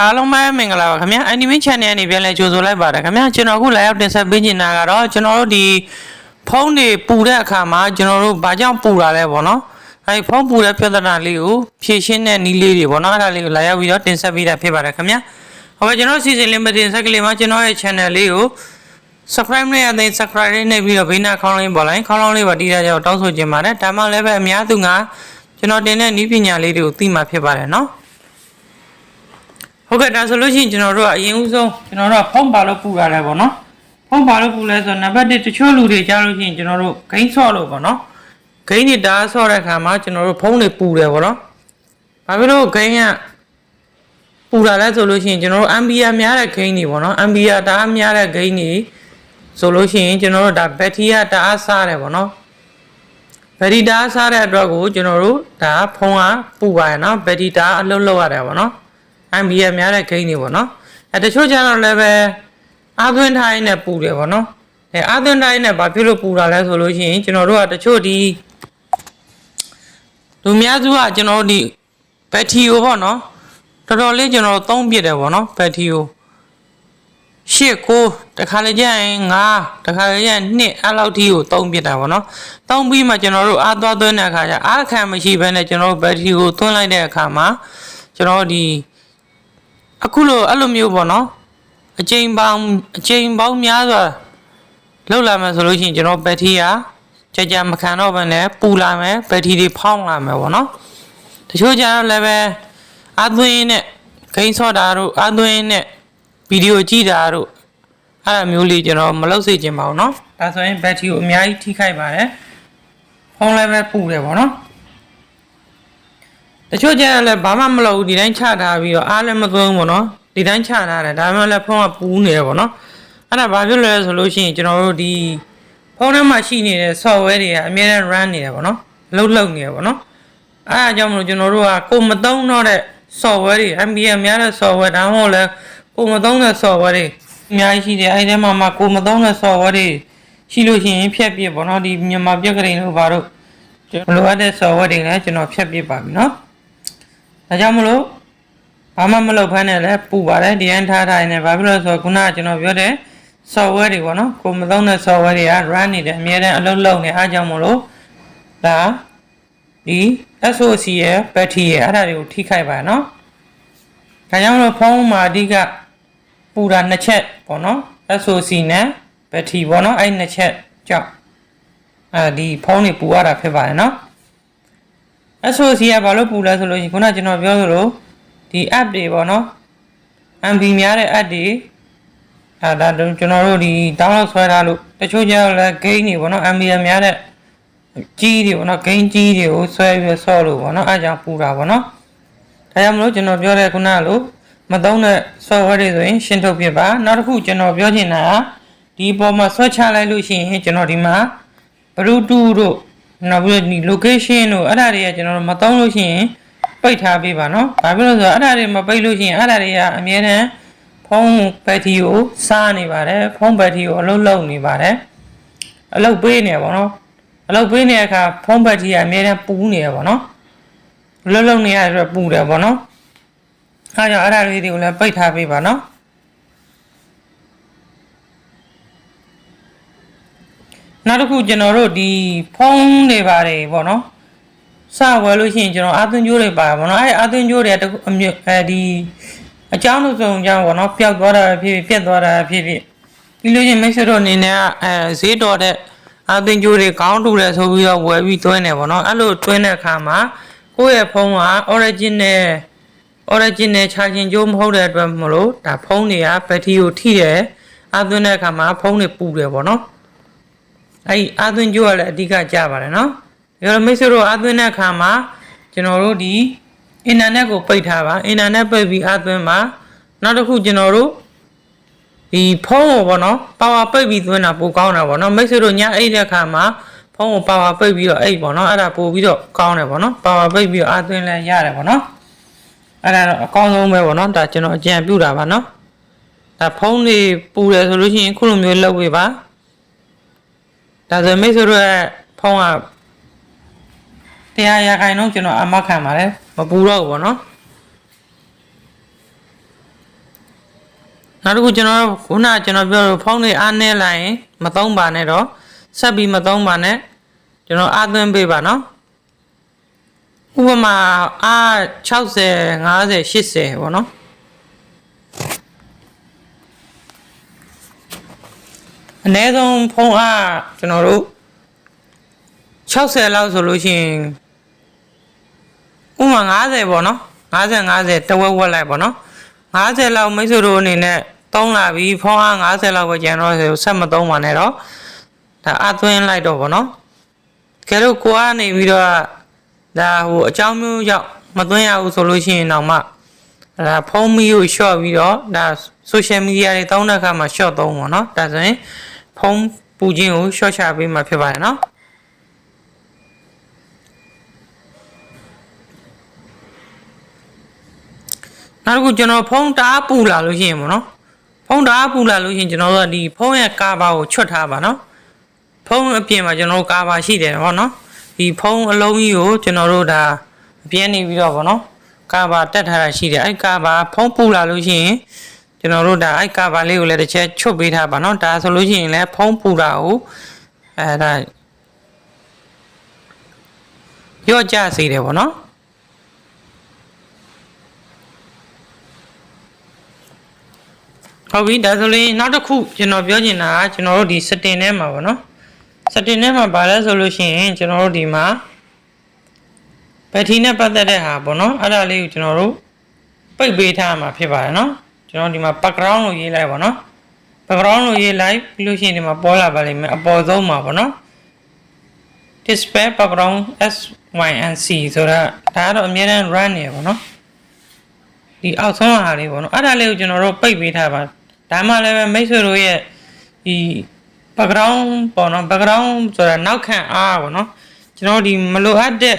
အားလုံးပဲမင်္ဂလာပါခင်ဗျာ Anime Channel နေပြန်လဲကြိုဆိုလိုက်ပါတယ်ခင်ဗျာကျွန်တော်အခုလာရောက်တင်ဆက်ပေးချင်တာကတော့ကျွန်တော်တို့ဒီဖုန်းတွေပူတဲ့အခါမှာကျွန်တော်တို့ဘာကြောင့်ပူတာလဲပေါ့နော်အဲဒီဖုန်းပူတဲ့ပြဿနာလေးကိုဖြေရှင်းတဲ့နည်းလေးတွေပေါ့နော်အဲ့ဒါလေးကိုလာရောက်ပြီးတော့တင်ဆက်ပေးတာဖြစ်ပါတယ်ခင်ဗျာဟုတ်ကဲ့ကျွန်တော်စီစဉ်လေးမတင်ဆက်ကလေးမှာကျွန်တော်ရဲ့ channel လေးကို subscribe နဲ့အသိ subscribe လေးနဲ့ပြီးတော့ဘေးနာခေါင်းလေးပေါ်လိုက်ခေါင်းလုံးလေးပါတီးတာကြောင့်တောင်းဆိုချင်ပါတယ်ဒါမှလည်းပဲအများသူကကျွန်တော်တင်တဲ့နည်းပညာလေးတွေကိုသိမှဖြစ်ပါတယ်နော် ဟုတ်ကဲ့ဒါဆိုလို့ရှိရင်ကျွန်တော်တို့ကအရင်ဦးဆုံးကျွန်တော်တို့ကဖုန်းပါလို့ပူလာတယ်ပေါ့နော်ဖုန်းပါလို့ပူလဲဆိုတော့နံပါတ်1တချို့လူတွေကြားလို့ရှိရင်ကျွန်တော်တို့ဂိမ်းဆော့လို့ပေါ့နော်ဂိမ်းတွေဒါဆော့တဲ့အခါမှာကျွန်တော်တို့ဖုန်းတွေပူတယ်ပေါ့နော်ဘာဖြစ်လို့ဂိမ်းကပူလာလဲဆိုလို့ရှိရင်ကျွန်တော်တို့ MBR များတဲ့ဂိမ်းတွေပေါ့နော် MBR တအားများတဲ့ဂိမ်းတွေဆိုလို့ရှိရင်ကျွန်တော်တို့ဒါဘက်ထရီကတအားစားတယ်ပေါ့နော်ဘက်ထရီတအားစားတဲ့အတွက်ကိုကျွန်တော်တို့ဒါဖုန်းကပူပါရနော်ဘက်ထရီတအားအလုပ်လုပ်ရတယ်ပေါ့နော် MBA များတဲ့ဂိမ်းတွေပေါ့နော်အဲတချို့ကျတော့လည်းပဲအာသွင်းထားရင်းနဲ့ပူတယ်ပေါ့နော်အဲအာသွင်းထားရင်းနဲ့ဘာဖြစ်လို့ပူတာလဲဆိုလို့ရှိရင်ကျွန်တော်တို့ကတချို့ဒီလူများစုကကျွန်တော်တို့ဒီဘက်ထရီကိုပေါ့နော်တော်တော်လေးကျွန်တော်တို့သုံးပြတယ်ပေါ့နော်ဘက်ထရီကိုရှစ်ကိုတခါလေကျရင်9တခါလေကျရင်2အဲ့လောက်ထိကိုသုံးပြတာပေါ့နော်သုံးပြီးမှကျွန်တော်တို့အားသွားသွင်းတဲ့အခါကျအားခံမရှိဘဲနဲ့ကျွန်တော်တို့ဘက်ထရီကိုသွင်းလိုက်တဲ့အခါမှာကျွန်တော်တို့ဒီ အခုလိုအဲ့လိုမျိုးပေါ့နော်အချိန်ပေါင်းအချိန်ပေါင်းများစွာလောက်လာမယ်ဆိုလို့ရှိရင်ကျွန်တော်ဘက်ထရီဟာကြာကြာမခံတော့ဘဲနဲ့ပူလာမယ်ဘက်ထရီတွေဖောင်းလာမယ်ပေါ့နော်တချို့ကျတော့လည်းပဲအသွင်းနဲ့ဂိမ်းဆော့တာတို့အသွင်းနဲ့ဗီဒီယိုကြည့်တာတို့အဲ့လိုမျိုးလေးကျွန်တော်မလုပ်စေချင်ပါဘူးเนาะဒါဆိုရင်ဘက်ထရီကိုအများကြီးထိခိုက်ပါတယ်ဖုန်းလည်းပဲပူတယ်ပေါ့နော် တချို့ကျတော့လည်းဘာမှမလုပ်ဘူးဒီတိုင်းချထားပြီးတော့အားလည်းမသွင်းဘူးပေါ့နော်ဒီတိုင်းချထားတယ်ဒါမှလည်းဖုန်းကပူးနေတယ်ပေါ့နော်အဲ့ဒါဘာဖြစ်လဲဆိုလို့ရှိရင်ကျွန်တော်တို့ဒီဖုန်းထဲမှာရှိနေတဲ့ software တွေကအများနဲ့ run နေတယ်ပေါ့နော်အလုပ်လုပ်နေတယ်ပေါ့နော်အဲ့ဒါကြောင့်မလို့ကျွန်တော်တို့ကကိုယ်မသုံးတော့တဲ့ software တွေ MBM များတဲ့ software ဒါမှမဟုတ်လည်းကိုယ်မသုံးတဲ့ software တွေအများကြီးရှိတယ်အဲ့ဒီထဲမှာမှကိုယ်မသုံးတဲ့ software တွေရှိလို့ရှိရင်ဖြတ်ပြစ်ပေါ့နော်ဒီမြန်မာပြက်ကလေးတို့ဘာလို့မလိုအပ်တဲ့ software တွေလည်းကျွန်တော်ဖြတ်ပြစ်ပါပြီနော် ဒါကြောင့်မလို့ဘာမှမလုပ်ဖမ်းနဲ့လဲပူပါတယ်ဒီတိုင်းထားထားနေဘာဖြစ်လို့လဲဆိုတော့ခုနကကျွန်တော်ပြောတဲ့ software တွေပေါ့နော်ကိုမသုံးတဲ့ software တွေက run နေတယ်အများနဲ့အလုပ်လုပ်နေအားကြောင့်မလို့ဒါဒီ SOC ရဲ့ battery ရဲ့အဲ့ဒါတွေကိုထိခိုက်ပါနော်ဒါကြောင့်မလို့ဖုန်းမှာအဓိကပူတာနှစ်ချက်ပေါ့နော် SOC နဲ့ battery ပေါ့နော်အဲ့နှစ်ချက်ကြောင့်အဲဒီဖုန်းတွေပူရတာဖြစ်ပါတယ်နော် SOC ကဘာလို့ပူလဲဆိုလို့ရှိရင်ခုနကကျွန်တော်ပြောသလိုဒီ app တွေပေါ့နော် MB များတဲ့ app တွေအဲဒါတို့ကျွန်တော်တို့ဒီ download ဆွဲထားလို့တချို့ကျတော့လည်း game တွေပေါ့နော် MB များတဲ့ကြီးတွေပေါ့နော် game ကြီးတွေကိုဆွဲပြီးဆော့လို့ပေါ့နော်အဲကြောင့်ပူတာပေါ့နော်ဒါကြောင့်မလို့ကျွန်တော်ပြောတဲ့ခုနကလို့မသုံးတဲ့ software တွေဆိုရင်ရှင်းထုတ်ပြပါနောက်တစ်ခုကျွန်တော်ပြောချင်တာကဒီပေါ်မှာဆွဲချလိုက်လို့ရှိရင်ကျွန်တော်ဒီမှာ Bluetooth တို့ နောက်ပြီးဒီ location တို့အဲ့ဒါတွေကကျွန်တော်တို့မသုံးလို့ရှိရင်ပိတ်ထားပေးပါနော်။ဘာဖြစ်လို့လဲဆိုတော့အဲ့ဒါတွေမပိတ်လို့ရှိရင်အဲ့ဒါတွေကအမြဲတမ်းဖုန်းဘက်ထရီကိုစားနေပါတယ်။ဖုန်းဘက်ထရီကိုအလုပ်လုပ်နေပါတယ်။အလုပ်ပေးနေပါတော့။အလုပ်ပေးနေတဲ့အခါဖုန်းဘက်ထရီကအမြဲတမ်းပူနေရပါတော့။အလုပ်လုပ်နေရတဲ့ပူတယ်ပေါ့နော်။အဲဒါကြောင့်အဲ့ဒါလေးတွေကိုလည်းပိတ်ထားပေးပါနော်။ နောက်တစ်ခုကျွန်တော်တို့ဒီဖုန်းတွေပါတယ်ပေါ့နော်စဝယ်လို့ရှိရင်ကျွန်တော်အာသွင်းကြိုးတွေပါပေါ့နော်အဲအာသွင်းကြိုးတွေကတခုအမြအဲဒီအကြောင်းလို့ဆိုရင်ကြောင်းပေါ့နော်ပျောက်သွားတာဖြစ်ဖြစ်ပြက်သွားတာဖြစ်ဖြစ်ပြီးလို့ချင်းမိတ်ဆွေတို့အနေနဲ့ကအဲဈေးတော်တဲ့အာသွင်းကြိုးတွေကောင်းတူတယ်ဆိုပြီးတော့ဝယ်ပြီးသွင်းတယ်ပေါ့နော်အဲ့လိုသွင်းတဲ့အခါမှာကိုယ့်ရဲ့ဖုန်းက original original charging ကြိုးမဟုတ်တဲ့အတွက်မလို့ဒါဖုန်းတွေကဘက်ထရီကိုထိတယ်အာသွင်းတဲ့အခါမှာဖုန်းတွေပူတယ်ပေါ့နော် အဲ့ဒီအာသွင်းကြိုးကလည်းအဓိကကြပါတယ်နော်ဒါကြောင့်မိတ်ဆွေတို့အာသွင်းတဲ့အခါမှာကျွန်တော်တို့ဒီအင်တာနက်ကိုပိတ်ထားပါအင်တာနက်ပိတ်ပြီးအာသွင်းပါနောက်တစ်ခုကျွန်တော်တို့ဒီဖုန်းကိုပေါ့နော်ပါဝါပိတ်ပြီးသွင်းတာပိုကောင်းတာပေါ့နော်မိတ်ဆွေတို့ညအိတ်တဲ့အခါမှာဖုန်းကိုပါဝါပိတ်ပြီးတော့အိတ်ပေါ့နော်အဲ့ဒါပို့ပြီးတော့ကောင်းတယ်ပေါ့နော်ပါဝါပိတ်ပြီးတော့အာသွင်းလဲရတယ်ပေါ့နော်အဲ့ဒါတော့အကောင်းဆုံးပဲပေါ့နော်ဒါကျွန်တော်အကြံပြုတာပါနော်ဒါဖုန်းတွေပူတယ်ဆိုလို့ရှိရင်ခုလိုမျိုးလုပ်ပေးပါ ဒါဆိုမိတ်ဆွေတို့ရဲ့ဖုန်းကတရားရခိုင်တော့ကျွန်တော်အမခံပါတယ်မပူတော့ဘူးပေါ့နော်နောက်တစ်ခုကျွန်တော်ခုနကကျွန်တော်ပြောလို့ဖုန်းတွေအားနည်းလာရင်မသုံးပါနဲ့တော့ဆက်ပြီးမသုံးပါနဲ့ကျွန်တော်အားသွင်းပေးပါနော်ဥပမာအား60 50 80ပေါ့နော် အနည်းဆုံးဖုန်းအားကျွန်တော်တို့60လောက်ဆိုလို့ရှိရင်ဥပမာ90ပေါ့နော်50 50တဝက်ဝက်လိုက်ပေါ့နော်50လောက်မိတ်ဆွေတို့အနေနဲ့သုံးလာပြီးဖုန်းအား50လောက်ပဲကျန်တော့ဆိုဆက်မသုံးပါနဲ့တော့ဒါအသွင်းလိုက်တော့ပေါ့နော်ကဲလို့ကိုကနေပြီးတော့ဒါဟိုအကြောင်းမျိုးကြောင့်မသွင်းရဘူးဆိုလို့ရှိရင်တော့မှဒါဖုန်းမီကို short ပြီးတော့ဒါ social media တွေတောင်းတဲ့အခါမှာ short သုံးပါเนาะဒါဆိုရင် ဖုံးပူခြင်းကိုရှော့ချပေးမှာဖြစ်ပါတယ်နော်နောက်တစ်ခုကျွန်တော်ဖုံးတားပူလာလို့ရှိရင်ပေါ့နော်ဖုံးတားပူလာလို့ရှိရင်ကျွန်တော်တို့ကဒီဖုံးရဲ့ကာဗာကိုချွတ်ထားပါနော်ဖုံးအပြင်မှာကျွန်တော်တို့ကာဗာရှိတယ်ဟောနော်ဒီဖုံးအလုံးကြီးကိုကျွန်တော်တို့ဒါအပြင်နေပြီးတော့ပေါ့နော်ကာဗာတက်ထားတာရှိတယ်အဲ့ကာဗာဖုံးပူလာလို့ရှိရင် ကျွန်တော်တို့ဒါအဲ့ကာဘာလေးကိုလည်းတစ်ချက်ချွတ်ပေးထားပါနော်ဒါဆိုလို့ရှိရင်လည်းဖုန်းပူတာကိုအဲဒါရော့ကြစေတယ်ပေါ့နော်ဟုတ်ပြီဒါဆိုရင်နောက်တစ်ခုကျွန်တော်ပြောချင်တာကကျွန်တော်တို့ဒီ setting ထဲမှာပေါ့နော် setting ထဲမှာဘာလဲဆိုလို့ရှိရင်ကျွန်တော်တို့ဒီမှာဘက်ထရီနဲ့ပတ်သက်တဲ့ဟာပေါ့နော်အဲ့ဒါလေးကိုကျွန်တော်တို့ပိတ်ပေးထားမှာဖြစ်ပါတယ်နော် ကျွန်တော်ဒီမှာ background လို့ရေးလိုက်ပါနော် background လို့ရေးလိုက်ပြီးလို့ရှိရင်ဒီမှာပေါ်လာပါလိမ့်မယ်အပေါ်ဆုံးမှာပေါ့နော် display background s y and c ဆိုတာဒါကတော့အများအား run နေရပါတော့ဒီအောက်ဆုံးဟာလေးပေါ့နော်အဲ့ဒါလေးကိုကျွန်တော်တို့ပိတ်ပေးထားပါဒါမှလည်းပဲမိတ်ဆွေတို့ရဲ့ဒီ background ပေါ့နော် background ဆိုတာနောက်ခံအားပေါ့နော်ကျွန်တော်ဒီမလိုအပ်တဲ့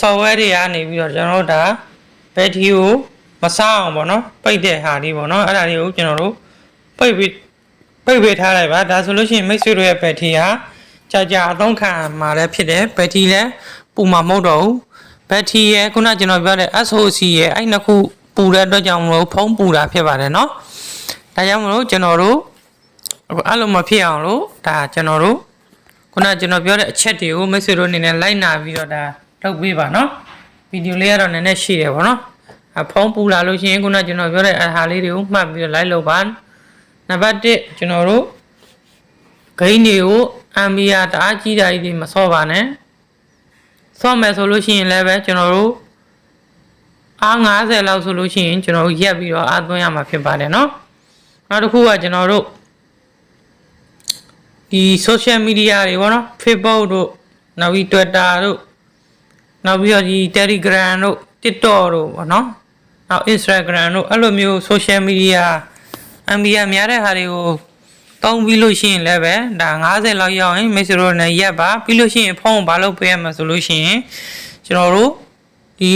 software တွေကနေပြီးတော့ကျွန်တော်တို့ဒါ battery ကို မစားအောင်ပေါ့နော်ပိတ်တဲ့ဟာလေးပေါ့နော်အဲ့ဒါလေးကိုကျွန်တော်တို့ပိတ်ပြီးပိတ်ပေးထားလိုက်ပါဒါဆိုလို့ရှိရင်မိတ်ဆွေတို့ရဲ့ battery ဟာကြာကြာအသုံးခံမှာလည်းဖြစ်တယ် battery လည်းပူမှာမဟုတ်တော့ဘူး battery ရဲ့ခုနကျွန်တော်ပြောတဲ့ SOC ရဲ့အဲ့နှစ်ခုပူတဲ့အတွက်ကြောင့်မလို့ဖုံးပူတာဖြစ်ပါတယ်เนาะဒါကြောင့်မလို့ကျွန်တော်တို့အခုအဲ့လိုမဖြစ်အောင်လို့ဒါကျွန်တော်တို့ခုနကျွန်တော်ပြောတဲ့အချက်တွေကိုမိတ်ဆွေတို့အနေနဲ့လိုက်နာပြီးတော့ဒါလုပ်ပေးပါเนาะဗီဒီယိုလေးကတော့နည်းနည်းရှိတယ်ဗောနော် အဖုံးပူလာလို့ရှိရင်ခုနကျွန်တော်ပြောတဲ့အဟာလေးတွေကိုမှတ်ပြီးတော့လိုက်လုပ်ပါနံပါတ်1ကျွန်တော်တို့ဂိမ်းတွေကိုအမ်ဘီယာတအားကြီးတာကြီးတွေမစောပါနဲ့စောမယ်ဆိုလို့ရှိရင်လည်းပဲကျွန်တော်တို့အား90လောက်ဆိုလို့ရှိရင်ကျွန်တော်တို့ရက်ပြီးတော့အားသွင်းရမှာဖြစ်ပါတယ်เนาะနောက်တစ်ခုကကျွန်တော်တို့ဒီ social media တွေပေါ့နော် Facebook တို့နောက်ပြီး Twitter တို့နောက်ပြီးတော့ဒီ Telegram တို့ TikTok တို့ပေါ့နော် နောက် Instagram တို့အဲ့လိုမျိုး social media MBA များတဲ့ဟာတွေကိုတောင်းပြီးလို့ရှိရင်လည်းပဲဒါ90လောက်ရောက်ရင်မိတ်ဆွေတို့နဲ့ရက်ပါပြီးလို့ရှိရင်ဖုန်းကိုဘာလုပ်ပေးရမှာဆိုလို့ရှိရင်ကျွန်တော်တို့ဒီ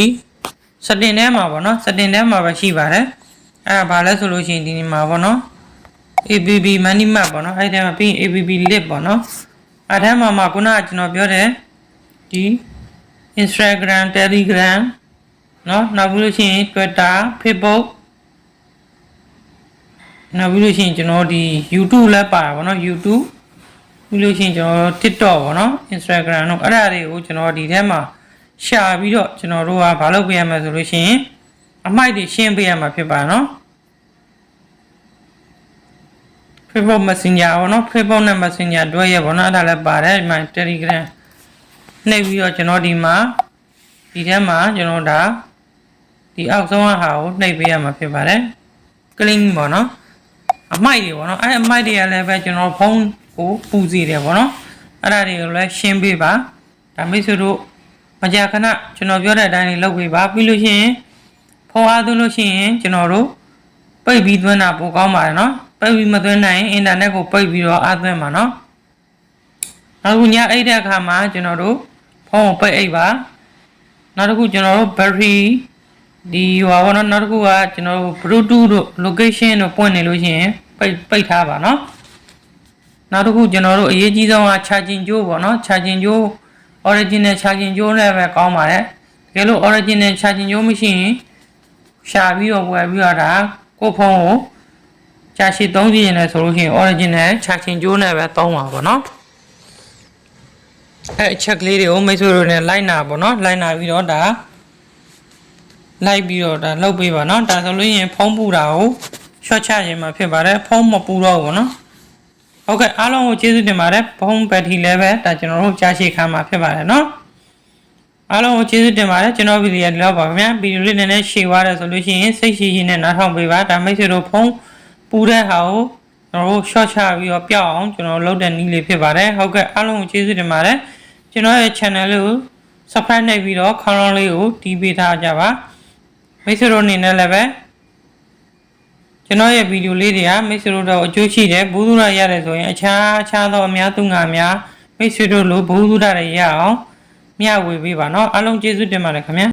setting ထဲမှာပေါ့နော် setting ထဲမှာပဲရှိပါတယ်အဲ့ဒါဘာလဲဆိုလို့ရှိရင်ဒီမှာပေါ့နော် ABB money map ပေါ့နော်အဲ့ဒီထဲမှာပြီးရင် ABB list ပေါ့နော်အဲ့ထဲမှာမှခုနကကျွန်တော်ပြောတယ်ဒီ Instagram Telegram နော်နောက်ပြီးလို့ရှိရင် Twitter Facebook နောက်ပြီးလို့ရှိရင်ကျွန်တော်ဒီ YouTube လည်းပါတာဗောနော် YouTube ပြီးလို့ရှိရင်ကျွန်တော် TikTok ဗောနော် Instagram တော့အဲ့ဒါတွေကိုကျွန်တော်ဒီထဲမှာရှာပြီးတော့ကျွန်တော်တို့ကဘာလုပ်ပေးရမလဲဆိုလို့ရှိရင်အမိုက်တွေရှင်းပေးရမှာဖြစ်ပါနော် Facebook Messenger ဗောနော် Facebook နဲ့ Messenger တွဲရဗောနော်အဲ့ဒါလည်းပါတယ်ဒီမှာ Telegram နှိပ်ပြီးတော့ကျွန်တော်ဒီမှာဒီထဲမှာကျွန်တော်ဒါ ဒီအောက်ဆုံးဟာကိုနှိပ်ပေးရမှာဖြစ်ပါတယ် clean ပေါ့နော်အမိုက်တွေပေါ့နော်အဲ့အမိုက်တွေကလည်းပဲကျွန်တော်ဖုန်းကိုပူစီတယ်ပေါ့နော်အဲ့ဒါတွေကိုလည်းရှင်းပေးပါဒါမိတ်ဆွေတို့မကြာခဏကျွန်တော်ပြောတဲ့အတိုင်းလေးလုပ်ပေးပါပြီးလို့ရှိရင်ဖုန်းအားသွင်းလို့ရှိရင်ကျွန်တော်တို့ပိတ်ပြီးသွင်းတာပိုကောင်းပါတယ်နော်ပိတ်ပြီးမသွင်းနိုင်ရင်အင်တာနက်ကိုပိတ်ပြီးတော့အားသွင်းပါနော်နောက်ခုညအိတ်တဲ့အခါမှာကျွန်တော်တို့ဖုန်းကိုပိတ်အိတ်ပါနောက်တစ်ခုကျွန်တော်တို့ battery ဒီဟိုပါတော့နောက်တစ်ခုကကျွန်တော်တို့ bluetooth တို့ location တို့ပွင့်နေလို့ရှိရင်ပိတ်ပိတ်ထားပါနော်နောက်တစ်ခုကျွန်တော်တို့အရေးကြီးဆုံးက charging ကြိုးပေါ့နော် charging ကြိုး original charging ကြိုးလည်းပဲကောင်းပါတယ်တကယ်လို့ original charging ကြိုးမရှိရင်ရှာပြီးတော့ဝယ်ပြီးတော့ဒါကိုယ့်ဖုန်းကိုကြာရှည်သုံးစီရင်လည်းဆိုလို့ရှိရင် original ချာချင်ကျိုးနဲ့ပဲသုံးပါပေါ့နော်အဲအချက်ကလေးတွေကိုမိတ်ဆွေတို့နဲ့လိုက်နာပေါ့နော်လိုက်နာပြီးတော့ဒါ လိုက်ပြီးတော့ဒါလှုပ်ပေးပါနော်ဒါဆိုလို့ရှိရင်ဖုံးပူတာကို short ချရင်မှာဖြစ်ပါတယ်ဖုံးမပူတော့ဘူးပေါ့နော် ဟုတ်ကဲ့အားလုံးကိုကျေးဇူးတင်ပါတယ်ဘုံဘက်ထရီလည်းပဲဒါကျွန်တော်တို့ကြားရှိခံမှာဖြစ်ပါတယ်เนาะအားလုံးကိုကျေးဇူးတင်ပါတယ်ကျွန်တော်ဗီဒီယိုဒီလောက်ပါခင်ဗျာဗီဒီယိုလေးနည်းနည်းရှည်သွားတယ်ဆိုလို့ရှိရင်စိတ်ရှိရှိနဲ့နားထောင်ပေးပါဒါမိတ်ဆွေတို့ဖုံးပူတဲ့ဟာကိုကျွန်တော်တို့ short ချပြီးတော့ပျောက်အောင်ကျွန်တော်လုပ်တဲ့နည်းလေးဖြစ်ပါတယ်ဟုတ်ကဲ့အားလုံးကိုကျေးဇူးတင်ပါတယ်ကျွန်တော်ရဲ့ channel လေးကို subscribe နှိပ်ပြီးတော့ခေါင်းလုံးလေးကိုတီးပေးထားကြပါ မိတ်ဆွေတို့အနေနဲ့လည်းပဲကျွန်တော်ရဲ့ဗီဒီယိုလေးတွေဟာမိတ်ဆွေတို့တော့အကျိုးရှိတယ်ဘုသူရရတယ်ဆိုရင်အခြားအခြားသောအများသူငါများမိတ်ဆွေတို့လိုဘုသူရတွေရအောင်မျှဝေပေးပါနော်အားလုံးကျေးဇူးတင်ပါတယ်ခင်ဗျာ